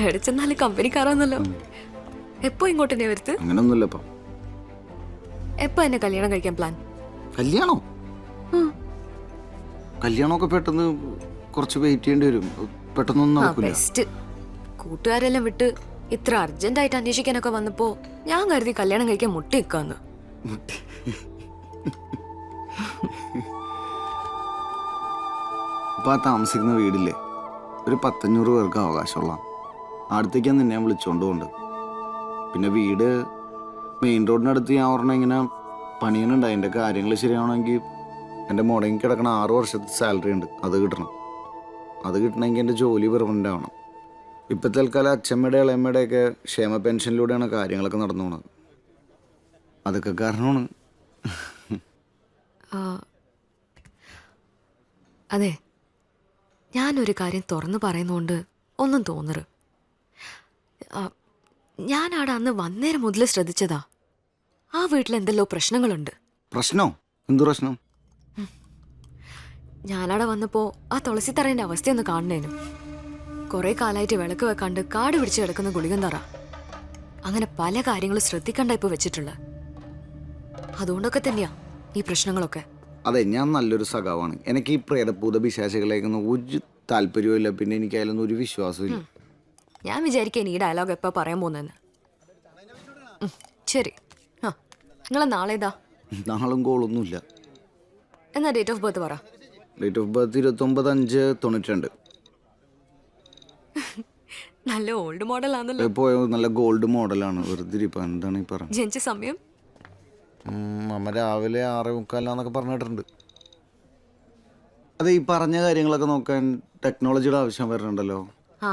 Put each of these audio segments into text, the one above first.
എവിടെ ചെന്നാലും കമ്പനിക്കാരാന്നല്ലോ എപ്പോ ഇങ്ങോട്ട് തന്നെ വരുത്ത്? അങ്ങനൊന്നുമില്ല ഇപ്പം. എപ്പോ എന്നെ കല്യാണം കഴിക്കാൻ പ്ലാൻ കല്യാണോ? കല്യാണമൊക്കെ പെട്ടെന്ന് കുറച്ച് വെയിറ്റ് ചെയ്യേണ്ടി വരും. പെട്ടെന്നൊന്നും നടക്കില്ല ബെസ്റ്റ് കൂട്ടുകാരെല്ലാം വിട്ട് ഇത്ര അർജന്റ് ആയിട്ട് അന്വേഷിക്കാനൊക്കെ വന്നപ്പോ ഞാൻ കരുതി കല്യാണം കഴിക്കാൻ മുട്ടി നിൽക്കാന്ന് ഇപ്പൊ ആ താമസിക്കുന്ന വീടില്ലേ? ഒരു പത്തഞ്ഞൂറ് പേർക്ക് അവകാശമുള്ള അടുത്തേക്കാണ് നിന്നെ ഞാൻ വിളിച്ചോണ്ട് കൊണ്ട് പിന്നെ വീട് മെയിൻ റോഡിനടുത്ത് ഞാൻ പറഞ്ഞ ഇങ്ങനെ പണിയുന്നുണ്ട്. അതിന്റെ കാര്യങ്ങൾ ശരിയാവണമെങ്കിൽ എന്റെ മുടങ്ങി കിടക്കണ ആറ് വർഷത്തെ സാലറി ഉണ്ട്. അത് കിട്ടണം. അത് കിട്ടണമെങ്കിൽ എന്റെ ജോലി പെർമനന്റ് ആവണം. ഇപ്പം തൽക്കാലം അച്ഛമ്മയുടെ ഇളയമ്മയുടെയൊക്കെ ക്ഷേമ പെൻഷനിലൂടെയാണ് കാര്യങ്ങളൊക്കെ നടന്നു പോണത്. അതൊക്കെ കാരണമാണ്. അതെ. ഞാനൊരു കാര്യം തുറന്നു പറയുന്നതുകൊണ്ട് ഒന്നും തോന്നരുത്. ആ, അവിടെ അന്ന് വന്നേരം മുതൽ ശ്രദ്ധിച്ചതാ. ആ വീട്ടിൽ എന്തെല്ലോ പ്രശ്നങ്ങളുണ്ട്. പ്രശ്നോ? എന്തു പ്രശ്നം? ഞാനവിടെ വന്നപ്പോ ആ തുളസിത്തറേന്റെ അവസ്ഥയൊന്ന് കാണണേനു കുറെ കാലമായിട്ട് വിളക്ക് വെക്കാണ്ട് കാട് പിടിച്ച് കിടക്കുന്ന ഗുളികൻ തറ അങ്ങനെ പല കാര്യങ്ങളും ശ്രദ്ധിക്കണ്ട ഇപ്പൊ വെച്ചിട്ടുള്ളത് അതുകൊണ്ടൊക്കെ തന്നെയാ ഈ പ്രശ്നങ്ങളൊക്കെ. അതെ ഞാൻ നല്ലൊരു സഖാവാണ്. എനിക്ക് ഈ പ്രേതഭൂത വിശേഷകളേക്കൊന്നും ഒരു താല്പര്യവും ഇല്ല പിന്നെ എനിക്ക് അതിലൊന്നും ഒരു വിശ്വാസവും ഇല്ല ഞാൻ വിചാരിക്കാൻ ഈ ഡയലോഗ് എപ്പോ പറയാൻ പോകുന്നതെന്ന്. ഉം, ശരി. ആ നിങ്ങളെ നാളെ ഇതാ നാളും കോളൊന്നുമില്ല എന്നാ ഡേറ്റ് ഓഫ് ബർത്ത് പറ. ഡേറ്റ് ഓഫ് ബർത്ത് ഇരുപത്തൊമ്പത് അഞ്ച് തൊണ്ണൂറ്റി രണ്ട് നല്ല ഓൾഡ് മോഡൽ ആണല്ലോ. പോയ നല്ല ഗോൾഡ് മോഡലാണ് വെറുതെ ഇരിപ്പം. എന്താണ് ഈ പറഞ്ഞത്? ജനിച്ച സമയം? ഉം, അമ്മ രാവിലെ ആറ് മുക്കാലാന്നൊക്കെ പറഞ്ഞിട്ടുണ്ട് അതെ ഈ പറഞ്ഞ കാര്യങ്ങളൊക്കെ നോക്കാൻ ടെക്നോളജിയുടെ ആവശ്യം വരുന്നുണ്ടല്ലോ. ആ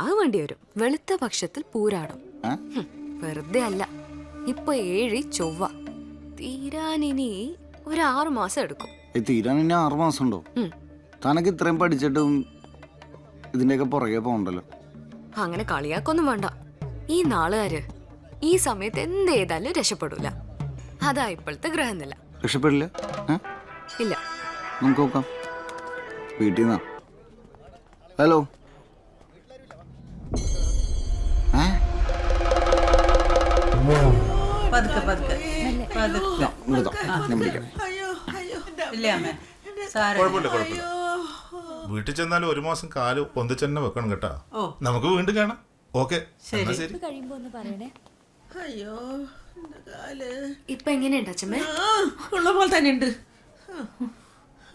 അത് വേണ്ടി വരും. വെളുത്ത പക്ഷത്തിൽ പൂരാടം? ഹും, വെറുതെ അല്ല. ഇപ്പൊ ഏഴി ചൊവ്വ. തീരാനിനി ഒരു ആറു മാസം എടുക്കും. ഇത് തീരാൻ ഇനി ആറ് മാസം ഉണ്ടോ? ഉം. തനക്ക് ഇത്രയും പഠിച്ചിട്ടും ഇതിന്റെയൊക്കെ പുറകെ പോകണ്ടല്ലോ. അങ്ങനെ കളിയാക്കൊന്നും വേണ്ട. ഈ നാളുകാര് ഈ സമയത്ത് എന്ത് ചെയ്താലും രക്ഷപ്പെടൂല. അതാ ഇപ്പോഴത്തെ ഗ്രഹനില. രക്ഷപ്പെടില്ല? ഏ? ഇല്ല. നമുക്ക് നോക്കാം. വീട്ടിൽ നിന്നാ. ഹലോ. പതുക്കെ പതുക്കെ. പതുക്കെ. ഞാൻ നിർത്താം ഞാൻ വിളിക്കാം ഇല്ലേ അമ്മേ സാര കുഴപ്പമില്ല കുഴപ്പമില്ല. വീട്ടിൽ ചെന്നാലും ഒരു മാസം കാൽ പൊന്തിച്ചെന്നെ വെക്കണം കേട്ടാ. നമുക്ക് വീണ്ടും കാണാം. ഓക്കെ എന്നാ ശരി. അയ്യോ എന്റെ കാൽ. ഇപ്പൊ എങ്ങനെയുണ്ട് അച്ഛമ്മേ? ഉള്ള പോലെ തന്നെ ഉണ്ട്.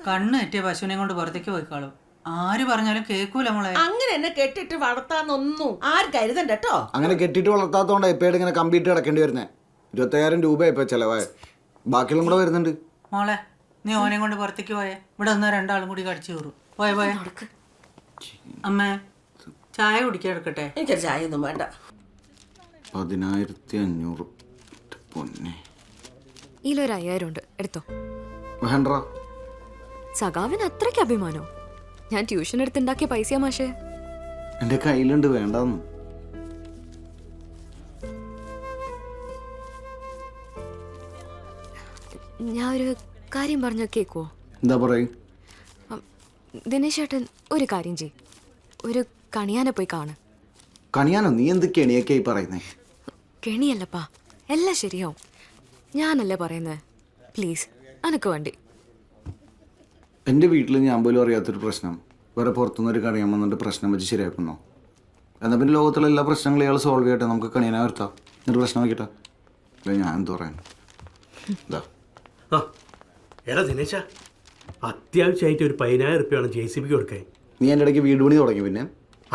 കണ്ണ് എറ്റിയ പശുവിനെ കൊണ്ട് പുറത്തേക്ക് പോയിക്കാളും. ആര് പറഞ്ഞാലും കേക്കൂല മോളെ. അങ്ങനെ എന്നെ കെട്ടിട്ട് വളർത്താന്നൊന്നും ആര് കരുതണ്ട കേട്ടോ. അങ്ങനെ കെട്ടിട്ട് വളർത്താത്തോണ്ട് എപ്പോഴും ഇങ്ങനെ കമ്പ്യൂട്ടർ കിടക്കേണ്ടി വരുന്നേ. ഇരുപത്തയ്യായിരം രൂപ ഇപ്പൊ ചെലവായ. ബാക്കിയുള്ള കൂടെ വരുന്നുണ്ട്. മോളെ നീ ഓനെ കൊണ്ട് പുറത്തേക്ക് പോയേ. ഇവിടെ ഒന്ന് രണ്ടാളും കൂടി കടിച്ചു കയറും. പോയ പോയ. അമ്മേ ചായ കുടിക്കാൻ എടുക്കട്ടെ? എനിക്ക് ചായ ഒന്നും വേണ്ട. പതിനായിരത്തി അഞ്ഞൂറ് പൊന്നെ. ഇതിലൊരു അയ്യായിരം ഉണ്ട്. എടുത്തോ. വേണ്ട സഖാവിന് അത്രയ്ക്ക് അഭിമാനോ? ഞാൻ ട്യൂഷൻ എടുത്തുണ്ടാക്കിയ പൈസയാ മാഷേ. എന്റെ കയ്യിലുണ്ട് വേണ്ടെന്ന്. ഞാൻ ഒരു കാര്യം പറഞ്ഞ കേക്കുവോ? എന്താ പറയും? ദിനേശ് ഏട്ടൻ ഒരു കാര്യം ചെയ് ഒരു കണിയാനെ പോയി കാണ്. കണിയാനോ? നീ എന്ത് കെണിയൊക്കെയായി പറയുന്നേ? കെണിയല്ലപ്പാ എല്ലാം ശരിയാവും. ഞാനല്ലേ പറയുന്നത് പ്ലീസ് അനക്ക് വേണ്ടി. എന്റെ വീട്ടിൽ ഞാൻ പോലും അറിയാത്തൊരു പ്രശ്നം. വേറെ പുറത്തുനിന്ന് ഒരു കണിയാൻ വന്നിട്ട് പ്രശ്നം വെച്ച് ശരിയാക്കുന്നോ. എന്നാൽ പിന്നെ ലോകത്തുള്ള എല്ലാ പ്രശ്നങ്ങളും ഇയാൾ സോൾവ് ചെയ്യട്ടെ. നമുക്ക് കണിയനെ വരുത്താം. എന്നിട്ട് പ്രശ്നം വയ്ക്കട്ടെ അല്ല ഞാൻ എന്ത് പറയാൻ ഇതാ ആ എടാ ദിനേശ അത്യാവശ്യമായിട്ട് ഒരു പതിനായിരം റുപ്യാണ് ജെ സി ബിക്ക് കൊടുക്കാൻ. നീ എന്റെ ഇടയ്ക്ക് വീട് പണി തുടങ്ങി പിന്നെ?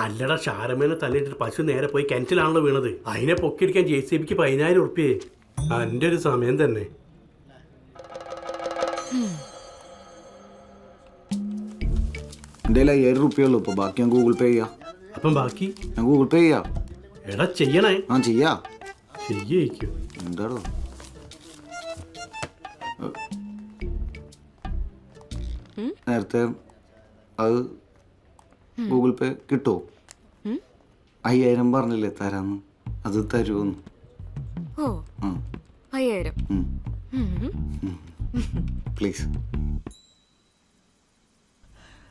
അല്ലടാ ഷാരമേനെ തല്ലിട്ട് പശു നേരെ പോയി കിണറ്റിലാണല്ലോ വീണത്. അതിനെ പൊക്കിയെടുക്കാൻ ജെ സി ബിക്ക് പതിനായിരം ഉറുപ്പ്യേ. എന്റെ ഒരു സമയം തന്നെ. എന്റെ കയ്യിൽ അയ്യായിരം റുപ്യ ഉള്ളൂ ഇപ്പോൾ ബാക്കി ഞാൻ ഗൂഗിൾ പേ ചെയ്യാം അപ്പം ബാക്കി ഞാൻ ഗൂഗിൾ പേ ചെയ്യാം എടാ ചെയ്യണേ ആ ചെയ്യാം ചെയ്യേക്കും എന്താടോ നേരത്തെ അത് ഗൂഗിൾ പേ കിട്ടുമോ അയ്യായിരം പറഞ്ഞില്ലേ തരാന്ന് അത് തരുമെന്ന് ഓ. അയ്യായിരം. പ്ലീസ് അയ്യോ ആ, പോന്നോട്ടെ. ആ, ആ. പൊക്കടാ. ഇല്ല അമ്മേ കഴിഞ്ഞു കഴിഞ്ഞു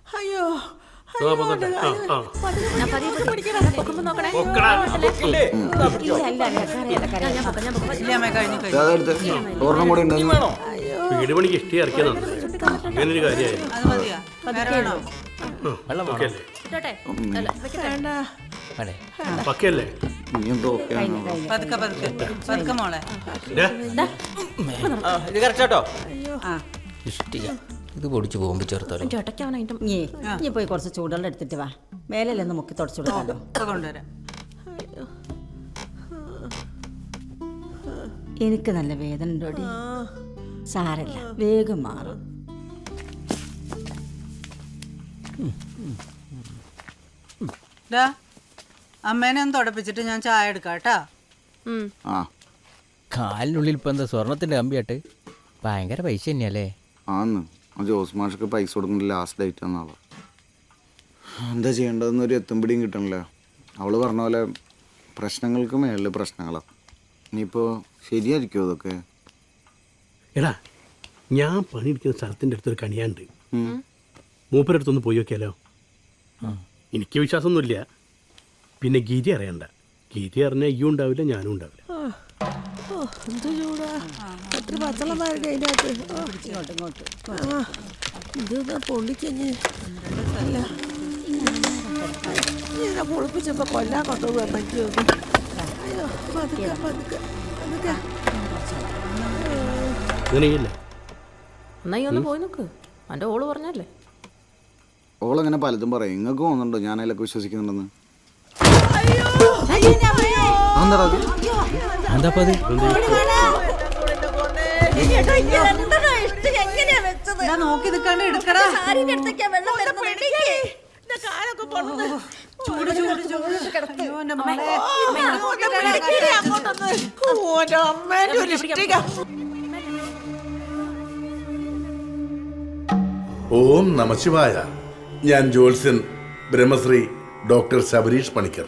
അതെടുത്ത് ഒരെണ്ണം കൂടെ ഉണ്ടെന്ന് വീട് പണിക്ക് ഇഷ്ടി ഇറക്കിയതാണ് അങ്ങനെ ഒരു കാര്യമായി അത് മതിയാ വേറെ വേണോ ഓക്കെ അല്ലേ പക്കെ അല്ലേ ഇനി എന്തോ ഓക്കെ ആണോ പതുക്കെ പതുക്കെ പതുക്കെ മോളെ ഇത് കറക്റ്റ് കേട്ടോ ആ ഇഷ്ടിക ഇത് പൊടിച്ച് പോകുമ്പോൾ ചേർത്താലോ? നീ നീ പോയി കുറച്ച് ചൂടുവെള്ളം എടുത്തിട്ട് വാ. മേലെല്ലാം മുക്കി തുടച്ചു കൊടുക്കാലോ ഇപ്പൊ കൊണ്ടുവരാം. എനിക്ക് നല്ല വേദന ഉണ്ടോടി സാരല്ല വേഗം മാറും. ഡാ അമ്മേനെ ഒന്ന് തുടപ്പിച്ചിട്ട് ഞാൻ ചായ എടുക്കാം കേട്ടാ. ആ. കാലിനുള്ളിൽ ഇപ്പം എന്താ സ്വർണത്തിന്റെ കമ്പിയാട്ട് ഭയങ്കര പൈസ തന്നെയല്ലേ? ആന്ന്. ജോസ് മാഷക്ക് പൈസ കൊടുക്കുന്ന ലാസ്റ്റ് ഡേറ്റ് എന്നാളെ എന്താ ചെയ്യേണ്ടതെന്ന് ഒരു എത്തും പിടിയും കിട്ടണില്ല. അവൾ പറഞ്ഞ പോലെ പ്രശ്നങ്ങൾക്ക് മേളിൽ പ്രശ്നങ്ങളാണ് ഇനിയിപ്പോൾ ശരിയായിരിക്കുമോ അതൊക്കെ എടാ ഞാൻ പണിയെടുക്കുന്ന സ്ഥലത്തിന്റെ അടുത്തൊരു കണിയാണ്ട് മൂപ്പരെ മൂപ്പരുടെ അടുത്തൊന്ന് പോയി നോക്കിയാലോ? എനിക്ക് വിശ്വാസമൊന്നുമില്ല. പിന്നെ ഗീതി അറിയണ്ട. ഗീതി അറിഞ്ഞാൽ ഈ ഉണ്ടാവില്ല ഞാനും ഉണ്ടാവില്ല. ഇങ്ങോട്ട് ഇങ്ങോട്ട് പൊളിപ്പിച്ചപ്പോ കൊല്ലാൻ കൊണ്ടുപോകാൻ പറ്റുമോ അയ്യോ പതുക്കെ പതുക്കെ പതുക്കെ അങ്ങനെയല്ലേ എന്നാ ഈ ഒന്ന് പോയി നോക്ക്. എന്റെ ഓൾ പറഞ്ഞല്ലേ? ഓളങ്ങനെ പലതും പറയും. നിങ്ങൾക്ക് തോന്നുന്നുണ്ടോ ഞാൻ അതിലൊക്കെ വിശ്വസിക്കുന്നുണ്ടെന്ന്? അയ്യോ! അത്? എന്താ അത് ഡാ നോക്കി നിൽക്കാണ്ട് എടുക്കടാ. ചൂട് ചൂട് ചൂട് ഓം നമശിവായ ഞാൻ ജോത്സ്യൻ ബ്രഹ്മശ്രീ ഡോക്ടർ ശബരീഷ് പണിക്കർ.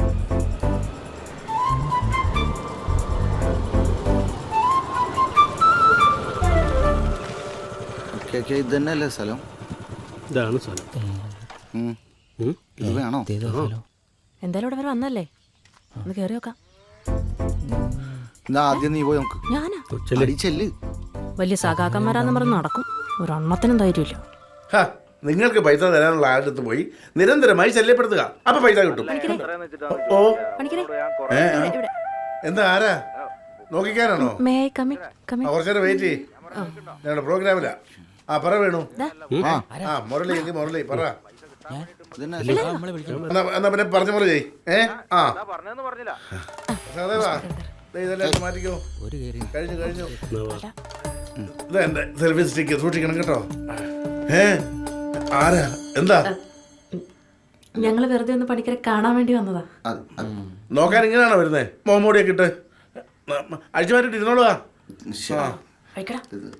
ഓക്കെ ഇത് തന്നെയല്ലേ സ്ഥലം? ഇതാണ് സ്ഥലം? ഇത് വേണോ? എന്തായാലും ഇവിടെ വരെ വന്നല്ലേ? ഒന്ന് കയറി നോക്കാം. ഇന്ന് ആദ്യം നീ പോയി നമുക്ക് ഞാനാ? അടി ചെല്ല്. വലിയ സഖാക്കന്മാരാന്ന് പറഞ്ഞ് നടക്കും. ഒരു ഒരെണ്ണത്തിനും ധൈര്യമില്ല. ഹ, നിങ്ങൾക്ക് പൈസ തരാനുള്ള ആളുടെ പോയി? നിരന്തരമായി ശല്യപ്പെടുത്തുക. അപ്പൊ പൈസ കിട്ടും. ഓ. എന്താ ആരാ? നോക്കിക്കാനാണോ? കുറച്ചേരം വെയിറ്റ് ചെയ്യ്. ഞങ്ങളുടെ പ്രോഗ്രാമിലാ ആ പറ വേണു. ആ ആ മുരളി എങ്കിൽ മുരളി പറ. എന്നാ എന്നാ പിന്നെ പറഞ്ഞ പോലെ ചെയ് ഏ ആ. സഹദേവാ, ദേ ഇതെല്ലാം എടുത്ത് മാറ്റിക്കോ. ഒരു കയറി കഴിഞ്ഞു കഴിഞ്ഞു. എന്നാ വാ. ഇത് എന്റെ സെൽഫി സ്റ്റിക്ക് സൂക്ഷിക്കണം കേട്ടോ. ഏ? ആരാ? എന്താ? ഞങ്ങൾ വെറുതെ ഒന്ന് പണിക്കരെ കാണാൻ വേണ്ടി വന്നതാ. നോക്കാൻ ഇങ്ങനെയാണോ വരുന്നേ? മോമോടിയൊക്കെ ഇട്ട്. അഴിച്ചു മാറ്റിട്ട്. കഴിക്കടാ ഇരിക്ക്.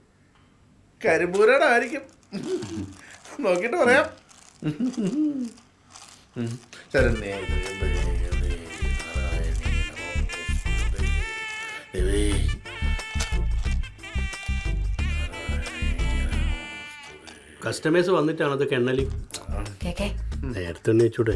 കരിമ്പൂരയുടെ നോക്കിട്ട് പറയാം. കസ്റ്റമേഴ്സ് വന്നിട്ടാണ് അതൊക്കെ എണ്ണലി നേരത്തെ ഉന്നയിച്ചൂടെ.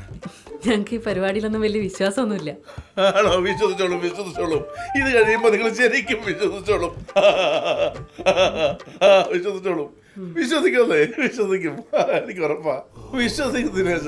ഞങ്ങൾക്ക് ഈ പരിപാടിയിലൊന്നും വലിയ വിശ്വാസമൊന്നുമില്ല. ആണോ? വിശ്വസിച്ചോളൂ വിശ്വസിച്ചോളൂ. ഇത് കഴിയുമ്പോൾ നിങ്ങൾ ശരിക്കും വിശ്വസിച്ചോളൂ. വിശ്വസിച്ചോളൂ. വിശ്വസിക്കല്ലേ വിശ്വസിക്കും. എനിക്ക് ഉറപ്പാ. വിശ്വസിക്കും ദിനേശ.